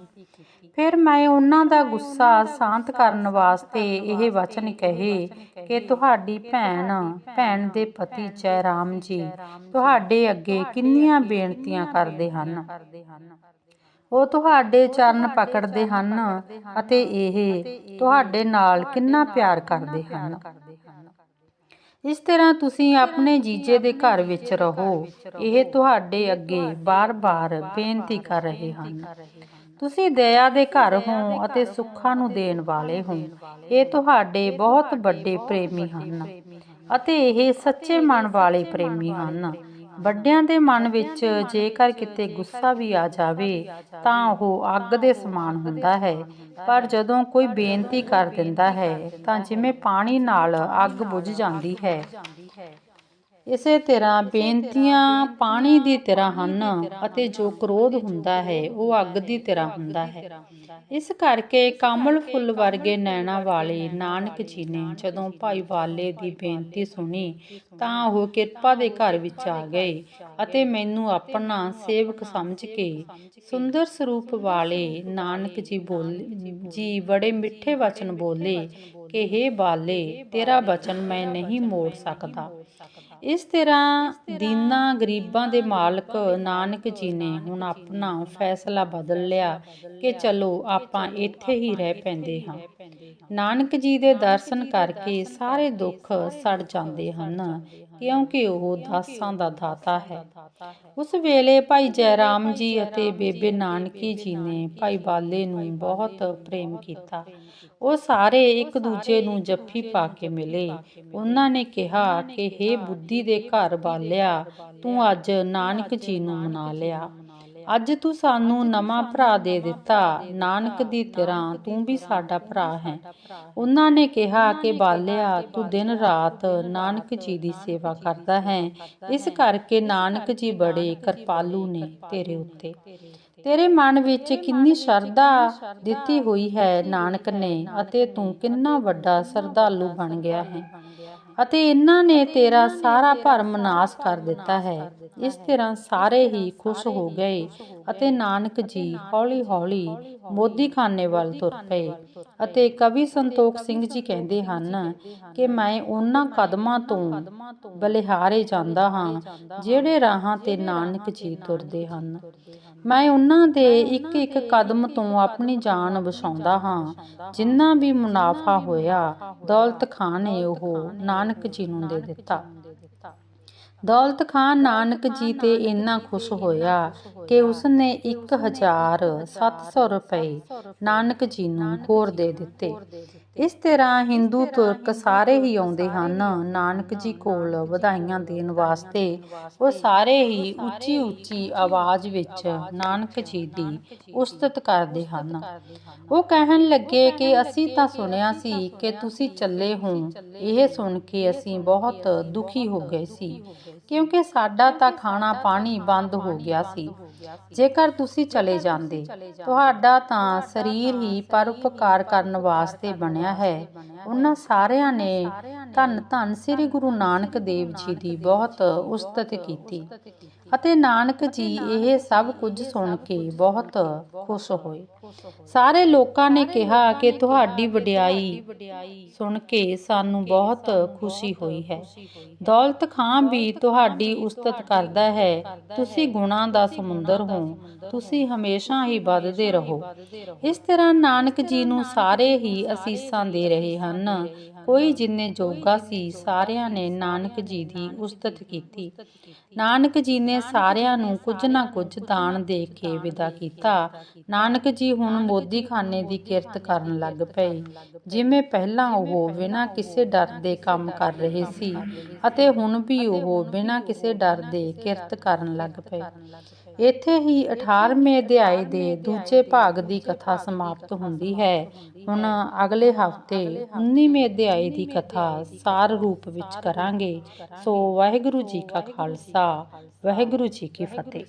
ਫਿਰ ਮੈਂ ਉਹਨਾਂ ਦਾ ਗੁੱਸਾ ਸ਼ਾਂਤ ਕਰਨ ਵਾਸਤੇ ਇਹ ਵਚਨ ਕਹੇ ਕਿ ਤੁਹਾਡੀ ਭੈਣ ਭੈਣ ਦੇ ਪਤੀ ਜੈ ਰਾਮ ਜੀ, ਤੁਹਾਡੇ ਅੱਗੇ ਕਿੰਨੀਆਂ ਬੇਨਤੀਆਂ ਕਰਦੇ ਹਨ। ਉਹ ਤੁਹਾਡੇ ਚਰਨ ਪਕੜਦੇ ਹਨ ਅਤੇ ਇਹ ਤੁਹਾਡੇ ਨਾਲ ਕਿੰਨਾ ਪਿਆਰ ਕਰਦੇ ਹਨ। ਇਸ ਤਰ੍ਹਾਂ ਤੁਸੀਂ ਆਪਣੇ ਜੀਜੇ ਦੇ ਘਰ ਵਿੱਚ ਰਹੋ। ਇਹ ਤੁਹਾਡੇ ਅੱਗੇ ਬਾਰ-ਬਾਰ ਬੇਨਤੀ ਕਰ ਰਹੇ ਹਨ। ਤੁਸੀਂ ਦਇਆ ਦੇ ਘਰ ਹੋ ਅਤੇ ਸੁੱਖਾਂ ਨੂੰ ਦੇਣ ਵਾਲੇ ਹੋ। ਇਹ ਤੁਹਾਡੇ ਬਹੁਤ ਵੱਡੇ ਪ੍ਰੇਮੀ ਹਨ ਅਤੇ ਇਹ ਸੱਚੇ ਮਨ ਵਾਲੇ ਪ੍ਰੇਮੀ ਹਨ। ਵੱਡਿਆਂ ਦੇ ਮਨ ਵਿੱਚ ਜੇਕਰ ਕਿਤੇ ਗੁੱਸਾ ਵੀ ਆ ਜਾਵੇ, ਤਾਂ ਉਹ ਅੱਗ ਦੇ ਸਮਾਨ ਹੁੰਦਾ ਹੈ। ਪਰ ਜਦੋਂ ਕੋਈ ਬੇਨਤੀ ਕਰ ਦਿੰਦਾ ਹੈ, ਤਾਂ ਜਿਵੇਂ ਪਾਣੀ ਨਾਲ ਅੱਗ ਬੁਝ ਜਾਂਦੀ ਹੈ। ਇਸੇ ਤਰ੍ਹਾਂ ਬੇਨਤੀਆਂ ਪਾਣੀ ਦੀ ਤਰ੍ਹਾਂ ਹਨ ਅਤੇ ਜੋ ਕ੍ਰੋਧ ਹੁੰਦਾ ਹੈ ਉਹ ਅੱਗ ਦੀ ਤਰ੍ਹਾਂ ਹੁੰਦਾ ਹੈ। ਇਸ ਕਰਕੇ ਕਮਲ ਫੁੱਲ ਵਰਗੇ ਨੈਣਾ ਵਾਲੇ ਨਾਨਕ ਜੀ ਨੇ ਜਦੋਂ ਭਾਈ ਵਾਲੇ ਦੀ ਬੇਨਤੀ ਸੁਣੀ ਤਾਂ ਉਹ ਕਿਰਪਾ ਦੇ ਘਰ ਵਿੱਚ ਆ ਗਏ ਅਤੇ ਮੈਨੂੰ ਆਪਣਾ ਸੇਵਕ ਸਮਝ ਕੇ ਸੁੰਦਰ ਸਰੂਪ ਵਾਲੇ ਨਾਨਕ ਜੀ ਬੋਲੇ ਜੀ ਬੜੇ ਮਿੱਠੇ ਵਚਨ ਬੋਲੇ ਕਿ हे ਬਾਲੇ ਤੇਰਾ ਬਚਨ ਮੈਂ ਨਹੀਂ ਮੋੜ ਸਕਦਾ। ਇਸ ਤਰ੍ਹਾਂ ਦੀਨਾ ਗਰੀਬਾਂ ਦੇ ਮਾਲਕ ਨਾਨਕ ਜੀ ਨੇ ਹੁਣ ਆਪਣਾ ਫੈਸਲਾ ਬਦਲ ਲਿਆ ਕਿ ਚਲੋ ਆਪਾਂ ਇੱਥੇ ਹੀ ਰਹਿ ਪੈਂਦੇ ਹਾਂ। ਨਾਨਕ ਜੀ ਦੇ ਦਰਸ਼ਨ ਕਰਕੇ ਸਾਰੇ ਦੁੱਖ ਸੜ ਜਾਂਦੇ ਹਨ, ਕਿਉਂਕਿ ਉਹ ਦਾਸਾਂ ਦਾ ਦਾਤਾ ਹੈ। ਉਸ ਵੇਲੇ ਭਾਈ ਜੈ ਰਾਮ ਜੀ ਅਤੇ ਬੇਬੇ ਨਾਨਕੀ ਜੀ ਨੇ ਭਾਈ ਬਾਲੇ ਨੂੰ ਬਹੁਤ ਪ੍ਰੇਮ ਕੀਤਾ। ਉਹ ਸਾਰੇ ਇੱਕ ਦੂਜੇ ਨੂੰ ਜੱਫੀ ਪਾ ਕੇ ਮਿਲੇ। ਉਹਨਾਂ ਨੇ ਕਿਹਾ ਕਿ हे ਬੁੱਧੀ ਦੇ ਘਰ ਬਾਲਿਆ, ਤੂੰ ਅੱਜ ਨਾਨਕ ਜੀ ਨੂੰ ਮਨਾ ਲਿਆ। ਅੱਜ ਤੂੰ ਸਾਨੂੰ ਨਵਾਂ ਭਰਾ ਦੇ ਦਿੱਤਾ। ਨਾਨਕ ਦੀ ਤਰ੍ਹਾਂ ਤੂੰ ਵੀ ਸਾਡਾ ਭਰਾ ਹੈ। ਉਹਨਾਂ ਨੇ ਕਿਹਾ ਕਿ ਬਾਲਿਆ, ਤੂੰ ਦਿਨ ਰਾਤ ਨਾਨਕ ਜੀ ਦੀ ਸੇਵਾ ਕਰਦਾ ਹੈ। ਇਸ ਕਰਕੇ ਨਾਨਕ ਜੀ ਬੜੇ ਕਿਰਪਾਲੂ ਨੇ ਤੇਰੇ ਉੱਤੇ। ਤੇਰੇ ਮਨ ਵਿੱਚ ਕਿੰਨੀ ਸ਼ਰਧਾ ਦਿੱਤੀ ਹੋਈ ਹੈ ਨਾਨਕ ਨੇ ਅਤੇ ਤੂੰ ਕਿੰਨਾ ਵੱਡਾ ਸਰਦਾਲੂ ਬਣ ਗਿਆ ਹੈ। ਅਤੇ ਇਹਨਾਂ ਨੇ ਤੇਰਾ ਸਾਰਾ ਭਰਮ ਨਾਸ ਕਰ ਦਿੱਤਾ ਹੈ। ਇਸ ਤਰ੍ਹਾਂ ਸਾਰੇ ਹੀ ਖੁਸ਼ ਹੋ ਗਏ। ਅਤੇ ਨਾਨਕ ਜੀ ਹੌਲੀ-ਹੌਲੀ ਮੋਦੀਖਾਨੇ ਵੱਲ ਤੁਰ ਪਏ ਅਤੇ ਕਵੀ ਸੰਤੋਖ ਸਿੰਘ ਜੀ ਕਹਿੰਦੇ ਹਨ ਕਿ ਮੈਂ ਉਹਨਾਂ ਕਦਮਾਂ ਤੋਂ ਬਲਿਹਾਰੇ ਜਾਂਦਾ ਹਾਂ, ਜਿਹੜੇ ਰਾਹਾਂ ਤੇ ਨਾਨਕ ਜੀ ਤੁਰਦੇ ਹਨ। ਮੈਂ ਉਹਨਾਂ ਦੇ ਇੱਕ ਇੱਕ ਕਦਮ ਤੋਂ ਆਪਣੀ ਜਾਨ ਬਚਾਉਂਦਾ ਹਾਂ, ਜਿੰਨਾ ਵੀ ਮੁਨਾਫਾ ਹੋਇਆ, ਦੌਲਤ ਖਾਨ ਨੇ ਉਹ ਨਾਨਕ ਜੀ ਨੂੰ ਦੇ ਦਿੱਤਾ। ਦੌਲਤ ਖਾਨ ਨਾਨਕ ਜੀ ਤੇ ਇੰਨਾ ਖੁਸ਼ ਹੋਇਆ ਕਿ ਉਸਨੇ 1700 ਰੁਪਏ ਨਾਨਕ ਜੀ ਨੂੰ ਹੋਰ ਦੇ ਦਿੱਤੇ। ਇਸ ਤਰ੍ਹਾਂ ਹਿੰਦੂ ਤੁਰਕ ਸਾਰੇ ਹੀ ਆਉਂਦੇ ਹਨ। ਨਾਨਕ ਜੀ ਕੋਲ ਵਧਾਈਆਂ ਦੇਣ ਵਾਸਤੇ ਉਹ ਸਾਰੇ ਹੀ ਉੱਚੀ ਉੱਚੀ ਆਵਾਜ਼ ਵਿੱਚ ਨਾਨਕ ਜੀ ਦੀ ਉਸਤਤ ਕਰਦੇ ਹਨ। ਉਹ ਕਹਿਣ ਲੱਗੇ ਕਿ ਅਸੀਂ ਤਾਂ ਸੁਣਿਆ ਸੀ ਕਿ ਤੁਸੀਂ ਚੱਲੇ ਹੋ। ਇਹ ਸੁਣ ਕੇ ਅਸੀਂ ਬਹੁਤ ਦੁਖੀ ਹੋ ਗਏ ਸੀ। ਕਿਉਂਕਿ ਸਾਡਾ ਤਾਂ ਖਾਣਾ ਪਾਣੀ ਬੰਦ ਹੋ ਗਿਆ ਸੀ। ਜੇਕਰ ਤੁਸੀਂ ਚਲੇ ਜਾਂਦੇ ਤੁਹਾਡਾ ਤਾਂ ਸਰੀਰ ਹੀ ਪਰਉਪਕਾਰ ਕਰਨ ਵਾਸਤੇ ਬਣਿਆ ਹੈ। ਉਹਨਾਂ ਸਾਰਿਆਂ ਨੇ ਧੰਨ ਧੰਨ ਸ੍ਰੀ ਗੁਰੂ ਨਾਨਕ ਦੇਵ ਜੀ ਦੀ ਬਹੁਤ ਉਸਤਤ ਕੀਤੀ। ਅਤੇ ਨਾਨਕ ਜੀ ਇਹ ਸਭ ਕੁਝ ਸੁਣ ਕੇ ਬਹੁਤ ਖੁਸ਼ ਹੋਏ। ਸਾਰੇ ਲੋਕਾਂ ਨੇ ਕਿਹਾ ਕਿ ਤੁਹਾਡੀ ਵਡਿਆਈ ਸੁਣ ਕੇ ਸਾਨੂੰ ਬਹੁਤ ਖੁਸ਼ੀ ਹੋਈ ਹੈ। ਦੌਲਤ ਖਾਨ ਵੀ ਤੁਹਾਡੀ ਉਸਤਤ ਕਰਦਾ ਹੈ। ਤੁਸੀਂ ਗੁਣਾਂ ਦਾ ਸਮੁੰਦਰ ਹੋ। ਤੁਸੀਂ ਹਮੇਸ਼ਾ ਹੀ ਵੱਧਦੇ ਰਹੋ। ਇਸ ਤਰ੍ਹਾਂ ਨਾਨਕ ਜੀ ਨੂੰ ਸਾਰੇ ਹੀ ਅਸੀਸਾਂ ਦੇ ਰਹੇ ਹਨ। ਕੋਈ ਜਿੰਨੇ ਜੋਗਾ ਸੀ, ਸਾਰਿਆਂ ਨੇ ਨਾਨਕ ਜੀ ਦੀ ਉਸਤਤ ਕੀਤੀ। ਨਾਨਕ ਜੀ ਨੇ ਸਾਰਿਆਂ ਨੂੰ ਕੁਝ ਨਾ ਕੁਝ ਦਾਨ ਦੇ ਕੇ ਵਿਦਾ ਕੀਤਾ। ਨਾਨਕ ਜੀ ਹੁਣ ਮੋਦੀਖਾਨੇ ਦੀ ਕਿਰਤ ਕਰਨ ਲੱਗ ਪਏ। ਜਿਵੇਂ ਪਹਿਲਾਂ ਉਹ ਬਿਨਾਂ ਕਿਸੇ ਡਰ ਦੇ ਕੰਮ ਕਰ ਰਹੇ ਸੀ ਅਤੇ ਹੁਣ ਵੀ ਉਹ ਬਿਨਾਂ ਕਿਸੇ ਡਰ ਦੇ ਕਿਰਤ ਕਰਨ ਲੱਗ ਪਏ। ਇੱਥੇ ਹੀ 18ਵੇਂ ਅਧਿਆਏ ਦੇ ਦੂਜੇ ਭਾਗ ਦੀ ਕਥਾ ਸਮਾਪਤ ਹੁੰਦੀ ਹੈ। ਹੁਣ ਅਗਲੇ ਹਫ਼ਤੇ 19ਵੇਂ ਅਧਿਆਏ ਦੀ ਕਥਾ ਸਾਰ ਰੂਪ ਵਿੱਚ ਕਰਾਂਗੇ। ਸੋ ਵਾਹਿਗੁਰੂ ਜੀ ਕਾ ਖਾਲਸਾ, ਵਾਹਿਗੁਰੂ ਜੀ ਕੀ ਫਤਿਹ।